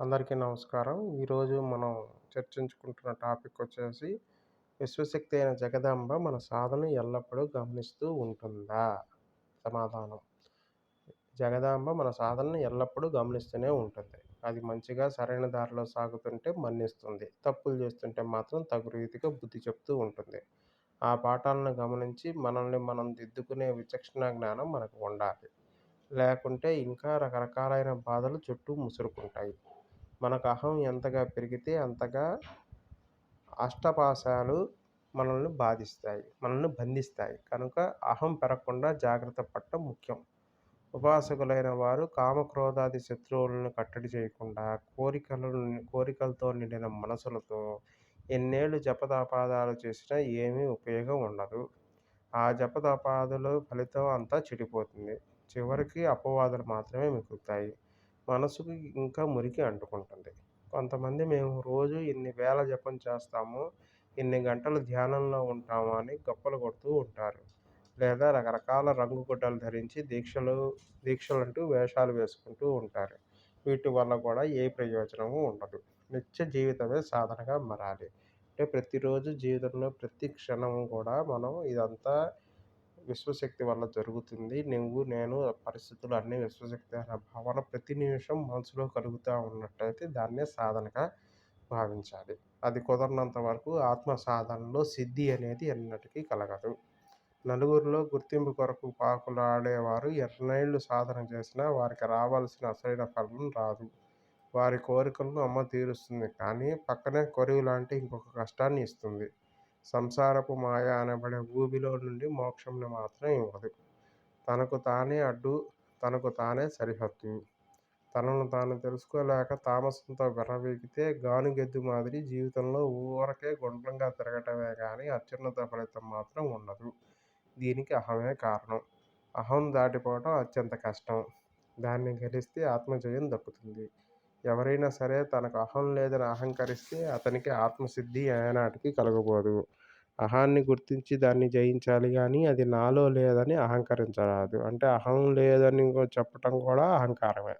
అందరికీ నమస్కారం. ఈరోజు మనం చర్చించుకుంటున్న టాపిక్ వచ్చేసి విశ్వశక్తి అయిన జగదాంబ మన సాధన ఎల్లప్పుడూ గమనిస్తూ ఉంటుందా? సమాధానం. జగదాంబ మన సాధనను ఎల్లప్పుడూ గమనిస్తూనే ఉంటుంది. అది మంచిగా సరైన దారిలో సాగుతుంటే మన్నిస్తుంది. తప్పులు చేస్తుంటే మాత్రం తగు రీతిగా బుద్ధి చెప్తూ ఉంటుంది. ఆ పాఠాలను గమనించి మనల్ని మనం దిద్దుకునే విచక్షణ జ్ఞానం మనకు ఉండాలి. లేకుంటే ఇంకా రకరకాలైన బాధలు చుట్టూ ముసురుకుంటాయి. మనకు అహం ఎంతగా పెరిగితే అంతగా అష్టపాశాలు మనల్ని బాధిస్తాయి మనల్ని బంధిస్తాయి కనుక అహం పెరగకుండా జాగ్రత్త పడటం ముఖ్యం. ఉపాసకులైన వారు కామక్రోధాది శత్రువులను కట్టడి చేయకుండా కోరికలను కోరికలతో నిండిన మనసులతో ఎన్నేళ్ళు జపదాపాదాలు చేసినా ఏమీ ఉపయోగం ఉండదు. ఆ జపతపాదుల ఫలితం అంతా చెడిపోతుంది. చివరికి అపవాదులు మాత్రమే మిగులుతాయి. మనసుకు ఇంకా మురికి అంటుకుంటుంది. కొంతమంది మేము రోజు ఇన్ని వేల జపం చేస్తాము, ఇన్ని గంటలు ధ్యానంలో ఉంటాము అని గొప్పలు కొడుతూ ఉంటారు. లేదా రకరకాల రంగు గుడ్డలు ధరించి దీక్షలు దీక్షలంటూ వేషాలు వేసుకుంటూ ఉంటారు. వీటి వల్ల కూడా ఏ ప్రయోజనము ఉండదు. నిత్య జీవితమే సాధనగా మారాలి. అంటే ప్రతిరోజు జీవితంలో ప్రతి క్షణం కూడా మనం ఇదంతా విశ్వశక్తి వల్ల జరుగుతుంది. నువ్వు నేను పరిస్థితులు అన్నీ విశ్వశక్తి అనే భావన ప్రతి నిమిషం మనసులో కలుగుతూ ఉన్నట్టయితే దాన్నే సాధనగా భావించాలి. అది కుదరనంత వరకు ఆత్మ సాధనలో సిద్ధి అనేది ఎన్నటికీ కలగదు. నలుగురిలో గుర్తింపు కొరకు పాకులాడేవారు ఎన్నేళ్ళు సాధన చేసినా వారికి రావాల్సిన అసలైన ఫలం రాదు. వారి కోరికలను అమ్మ తీరుస్తుంది కానీ పక్కనే కొరివిలాంటి ఇంకొక కష్టాన్ని ఇస్తుంది. సంసారపు మాయ అనబడే ఊబిలో నుండి మోక్షంను మాత్రం ఇవ్వదు. తనకు తానే అడ్డు తనకు తానే సరిహద్దు. తనను తాను తెలుసుకోలేక తామసంతో విర్రవీగితే గానుగెద్దు మాదిరి జీవితంలో ఊరకే గుండ్రంగా తిరగటమే కానీ అత్యున్నత ఫలితం మాత్రం ఉండదు. దీనికి అహమే కారణం. అహం దాటిపోవడం అత్యంత కష్టం. దాన్ని గెలిస్తే ఆత్మజయం దక్కుతుంది. ఎవరైనా సరే తనకు అహం లేదని అహంకరిస్తే అతనికి ఆత్మసిద్ధి ఏనాటికి కలగబోదు. అహాన్ని గుర్తించి దాన్ని జయించాలి కానీ అది నాలో లేదని అహంకరించరాదు. అంటే అహం లేదని చెప్పటం కూడా అహంకారమే.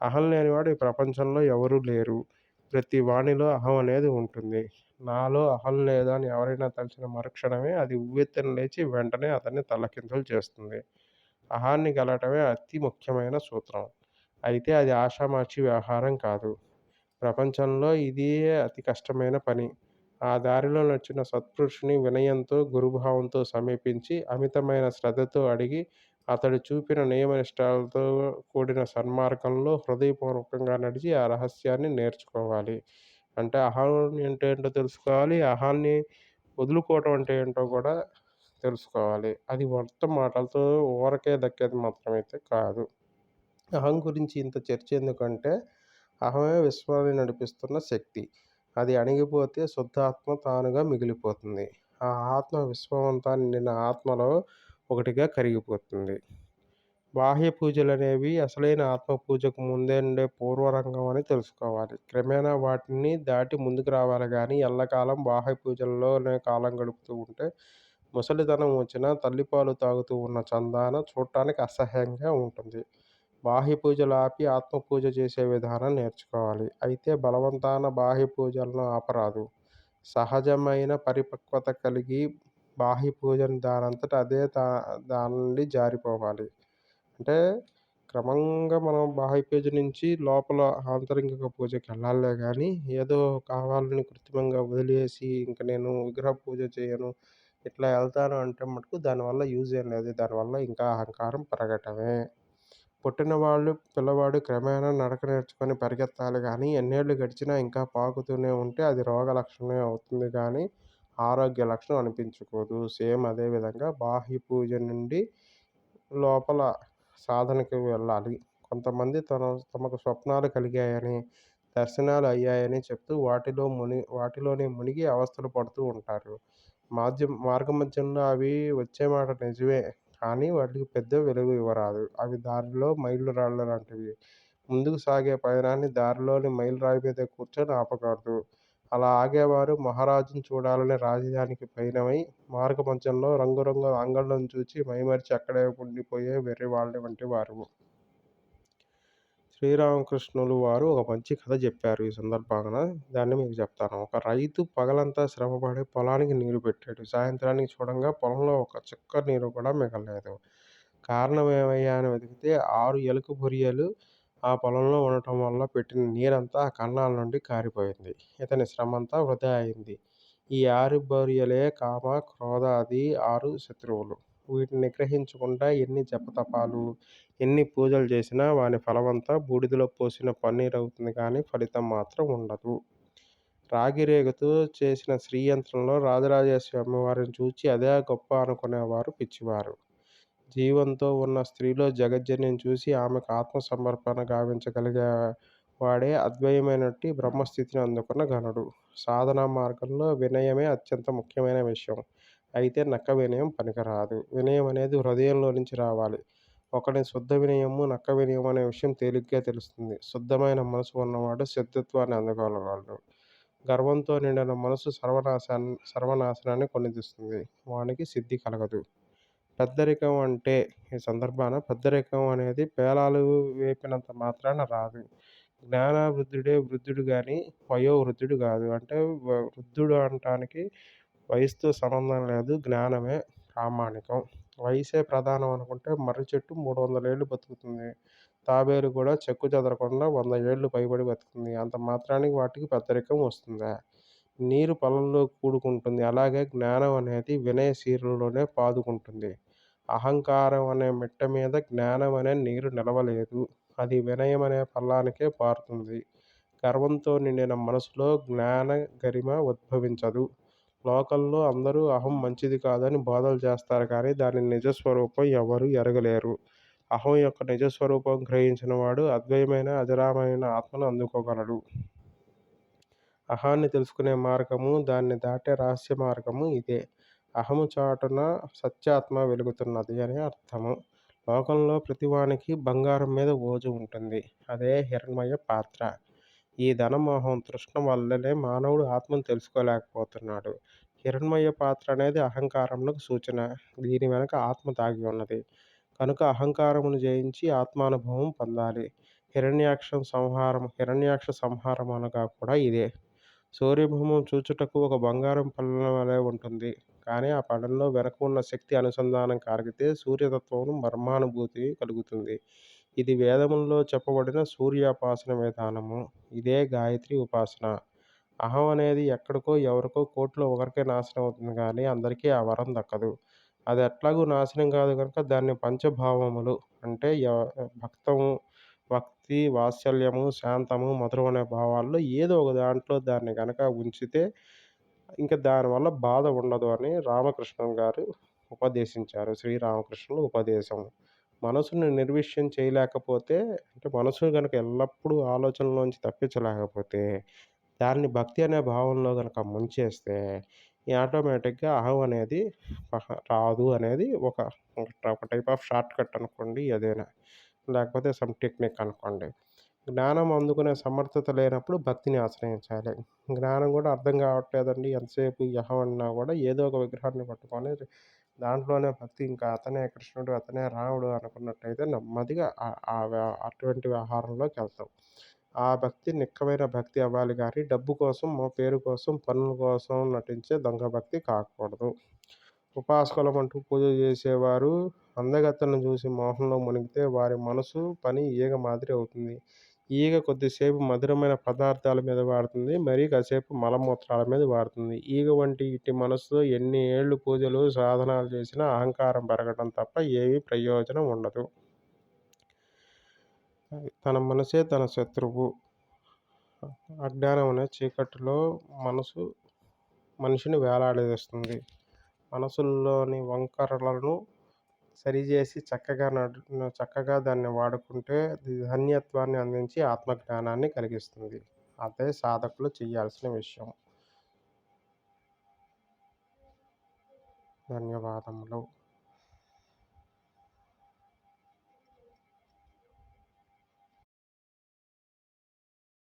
అహం లేనివాడు ఈ ప్రపంచంలో ఎవరూ లేరు. ప్రతి వాణిలో అహం అనేది ఉంటుంది. నాలో అహం లేదని అని ఎవరైనా తలిచిన మరుక్షణమే అది ఉవ్వెత్తిన లేచి వెంటనే అతన్ని తల్లకిందులు చేస్తుంది. అహాన్ని గలటమే అతి ముఖ్యమైన సూత్రం. అయితే అది ఆషామాషి వ్యవహారం కాదు. ప్రపంచంలో ఇదే అతి కష్టమైన పని. ఆ దారిలో నడిచిన సత్పురుషుని వినయంతో గురుభావంతో సమీపించి అమితమైన శ్రద్ధతో అడిగి అతడు చూపిన నియమనిష్టాలతో కూడిన సన్మార్గంలో హృదయపూర్వకంగా నడిచి ఆ రహస్యాన్ని నేర్చుకోవాలి. అంటే అహాన్ని అంటే ఏంటో తెలుసుకోవాలి. అహాన్ని వదులుకోవటం అంటే ఏంటో కూడా తెలుసుకోవాలి. అది మొత్తం మాటలతో ఊరకే దక్కేది మాత్రమైతే కాదు. అహం గురించి ఇంత చర్చ ఎందుకంటే అహమే విశ్వాన్ని నడిపిస్తున్న శక్తి. అది అణిగిపోతే శుద్ధాత్మ తానుగా మిగిలిపోతుంది. ఆ ఆత్మ విశ్వమంతా నిండిన ఆత్మలో ఒకటిగా కరిగిపోతుంది. బాహ్య పూజలు అనేవి అసలైన ఆత్మ పూజకు ముందే ఉండే పూర్వరంగం అని తెలుసుకోవాలి. క్రమేణా వాటిని దాటి ముందుకు రావాలి కానీ ఎల్లకాలం బాహ్య పూజల్లోనే కాలం గడుపుతూ ఉంటే ముసలితనం వచ్చినా తల్లిపాలు తాగుతూ ఉన్న చందాన చూడటానికి అసహ్యంగా ఉంటుంది. బాహ్య పూజలు ఆపి ఆత్మపూజ చేసే విధానం నేర్చుకోవాలి. అయితే బలవంతాన బాహ్య పూజలను ఆపరాదు. సహజమైన పరిపక్వత కలిగి బాహ్య పూజను దానంతట అదే దా దాని నుండి జారిపోవాలి. అంటే క్రమంగా మనం బాహ్య పూజ నుంచి లోపల ఆంతరింగిక పూజకి వెళ్ళాలే కానీ ఏదో కావాలని కృత్రిమంగా వదిలేసి ఇంక నేను విగ్రహ పూజ చేయను ఇట్లా వెళ్తాను అంటే మటుకు దానివల్ల యూజ్ ఏం లేదు. దానివల్ల ఇంకా అహంకారం పెరగటమే. పుట్టినవాళ్ళు పిల్లవాడు క్రమేణా నడక నేర్చుకొని పరిగెత్తాలి కానీ ఎన్నేళ్ళు గడిచినా ఇంకా పాకుతూనే ఉంటే అది రోగ లక్షణమే అవుతుంది కానీ ఆరోగ్య లక్షణం అనిపించుకోదు. సేమ్ అదే విధంగా బాహ్య పూజ నుండి లోపల సాధనకి వెళ్ళాలి. కొంతమంది తన తమకు స్వప్నాలు కలిగాయని, దర్శనాలు అయ్యాయని చెప్తూ వాటిలో ముని వాటిలోనే మునిగి అవస్థలు పడుతూ ఉంటారు. మాధ్యం మార్గమధ్యంలో అవి వచ్చే మాట నిజమే కానీ వాటికి పెద్ద విలువ ఇవ్వరాదు. అవి దారిలో మైలురాళ్ళు లాంటివి. ముందుకు సాగే పయనాన్ని దారిలోని మైలురాయి మీద కూర్చొని ఆపకూడదు. అలా ఆగేవారు మహారాజును చూడాలని రాజధానికి పయనమై మార్గమధ్యంలో రంగురంగుల అంగళ్ళను చూచి మైమరిచి అక్కడే ఉండిపోయే వెర్రివాళ్ళ వంటివారు. శ్రీరామకృష్ణులు వారు ఒక మంచి కథ చెప్పారు ఈ సందర్భంగా. దాన్ని మీకు చెప్తాను. ఒక రైతు పగలంతా శ్రమపడి పొలానికి నీరు పెట్టాడు. సాయంత్రానికి చూడంగా పొలంలో ఒక చుక్క నీరు కూడా మిగలలేదు. కారణం ఏమయ్యా అని వెతికితే ఆరు ఎలుక బొరియలు ఆ పొలంలో ఉండటం వల్ల పెట్టిన నీరంతా ఆ కన్నాల నుండి కారిపోయింది. ఇతని శ్రమంతా వృధా అయింది. ఈ ఆరు బొరియలే కామ క్రోధాది ఆరు శత్రువులు. వీటిని నిగ్రహించకుండా ఎన్ని జపతపాలు ఎన్ని పూజలు చేసినా వాని ఫలమంతా బూడిదలో పోసిన పన్నీర్ అవుతుంది కానీ ఫలితం మాత్రం ఉండదు. రాగి రేగుతో చేసిన శ్రీయంత్రంలో రాజరాజేశ్వరి వారిని చూచి అదే గొప్ప అనుకునేవారు పిచ్చివారు. జీవంతో ఉన్న స్త్రీలో జగజ్జన్యం చూసి ఆమెకు ఆత్మసమర్పణ గావించగలిగే వాడే అద్వయమైనట్టి బ్రహ్మస్థితిని అందుకున్న ఘనుడు. సాధనా మార్గంలో వినయమే అత్యంత ముఖ్యమైన విషయం. అయితే నక్క వినయం పనికిరాదు. వినయం అనేది హృదయంలో నుంచి రావాలి. ఒకటి శుద్ధ వినయము నక్క వినయం అనే విషయం తేలిగ్గా తెలుస్తుంది. శుద్ధమైన మనసు ఉన్నవాడు సిద్ధత్వాన్ని అందుకోగలడు. గర్వంతో నిండిన మనసు సర్వనాశాన్ని సర్వనాశనాన్ని కొనిదిస్తుంది. వానికి సిద్ధి కలగదు. పెద్దరికం అంటే ఈ సందర్భాన పెద్దరికం అనేది పేలాలు వేపినంత మాత్రాన రాదు. జ్ఞానవృద్ధుడే వృద్ధుడు కానీ వయోవృద్ధుడు కాదు. అంటే వృద్ధుడు అనటానికి వయసుతో సంబంధం లేదు జ్ఞానమే ప్రామాణికం. వయసే ప్రధానం అనుకుంటే మర్రి చెట్టు మూడు వందల ఏళ్ళు బతుకుతుంది. తాబేలు కూడా చెక్కు చెదరకుండా వంద ఏళ్ళు పైబడి బతుకుతుంది. అంత మాత్రానికి వాటికి పెద్దరికం వస్తుందా? నీరు పొలంలో కూడుకుంటుంది. అలాగే జ్ఞానం అనేది వినయశీరులోనే పాదుకుంటుంది. అహంకారం అనే మిట్ట మీద జ్ఞానం అనే నీరు నిలవలేదు. అది వినయం అనే పల్లానికే పారుతుంది. గర్వంతో నిండిన మనసులో జ్ఞాన గరిమ ఉద్భవించదు. లోకల్లో అందరూ అహం మంచిది కాదని బోధలు చేస్తారు కానీ దాని నిజస్వరూపం ఎవరు ఎరగలేరు. అహం యొక్క నిజస్వరూపం గ్రహించిన వాడు అద్వయమైన అజరామైన ఆత్మను అందుకోగలడు. అహాన్ని తెలుసుకునే మార్గము దాన్ని దాటే రహస్య మార్గము ఇదే. అహము చాటున సత్యాత్మ వెలుగుతున్నది అని అర్థము. లోకంలో ప్రతివానికి బంగారం మీద ఓజు ఉంటుంది. అదే హిరణ్మయ పాత్ర. ఈ ధనమోహం తృష్ణ వల్లనే మానవుడు ఆత్మను తెలుసుకోలేకపోతున్నాడు. హిరణ్మయ పాత్ర అనేది అహంకారములకు సూచన. దీని వెనక ఆత్మ దాగి ఉన్నది. కనుక అహంకారమును జయించి ఆత్మానుభవం పొందాలి. హిరణ్యాక్షం సంహారం హిరణ్యాక్ష సంహారం అనగా కూడా ఇదే. సూర్యభూమం చూచుటకు ఒక బంగారం పళ్ళ వలె ఉంటుంది. కానీ ఆ పళ్ళలో వెనక ఉన్న శక్తి అనుసంధానం కలిగితే సూర్యతత్వం మర్మానుభూతి కలుగుతుంది. ఇది వేదముల్లో చెప్పబడిన సూర్యోపాసన విధానము. ఇదే గాయత్రి ఉపాసన. అహం అనేది ఎక్కడికో ఎవరికో కోట్లో ఒకరికే నాశనం అవుతుంది కానీ అందరికీ ఆ వరం దక్కదు. అది ఎట్లాగూ నాశనం కాదు కనుక దాన్ని పంచభావములు అంటే భక్తము భక్తి వాత్సల్యము శాంతము మధురం అనే భావాల్లో ఏదో ఒక దాంట్లో దాన్ని కనుక ఉంచితే ఇంకా దానివల్ల బాధ ఉండదు అని రామకృష్ణన్ గారు ఉపదేశించారు. శ్రీరామకృష్ణుల ఉపదేశం మనసుని నిర్విషయం చేయలేకపోతే అంటే మనసు కనుక ఎల్లప్పుడూ ఆలోచనలోంచి తప్పించలేకపోతే దాన్ని భక్తి అనే భావంలో కనుక ముంచేస్తే ఈ ఆటోమేటిక్గా అహం అనేది రాదు అనేది ఒక ఒక టైప్ ఆఫ్ షార్ట్ కట్ అనుకోండి ఏదైనా. లేకపోతే సమ్ టెక్నిక్ అనుకోండి. జ్ఞానం అందుకునే సమర్థత లేనప్పుడు భక్తిని ఆశ్రయించాలి. జ్ఞానం కూడా అర్థం కావట్లేదండి ఎంతసేపు అహం అన్నా కూడా ఏదో ఒక విగ్రహాన్ని పట్టుకొని దాంట్లోనే భక్తి ఇంకా అతనే కృష్ణుడు అతనే రాముడు అనుకున్నట్టయితే నెమ్మదిగా అటువంటి వ్యవహారంలోకి వెళ్తాం. ఆ భక్తి నిక్కమైన భక్తి అవ్వాలి కానీ డబ్బు కోసం మా పేరు కోసం పనుల కోసం నటించే దొంగ భక్తి కాకూడదు. ఉపాసకులమంటూ పూజ చేసేవారు అందగత్తలను చూసి మోహంలో మునిగితే వారి మనసు పని ఈగ మాదిరి అవుతుంది. ఈగ కొద్దిసేపు మధురమైన పదార్థాల మీద వాడుతుంది. మరీ కాసేపు మలమూత్రాల మీద వాడుతుంది. ఈగ వంటి ఇట్టి మనసుతో ఎన్ని ఏళ్ళు పూజలు సాధనాలు చేసినా అహంకారం పెరగడం తప్ప ఏమీ ప్రయోజనం ఉండదు. తన మనసే తన శత్రువు. అజ్ఞానం అనే చీకటిలో మనసు మనిషిని వేలాడదీస్తుంది. మనసుల్లోని వంకరలను సరిచేసి చక్కగా నడు చక్కగా దాన్ని వాడుకుంటే ధన్యత్వాన్ని అందించి ఆత్మజ్ఞానాన్ని కలిగిస్తుంది. అదే సాధకులు చేయాల్సిన విషయం. ధన్యవాదములు.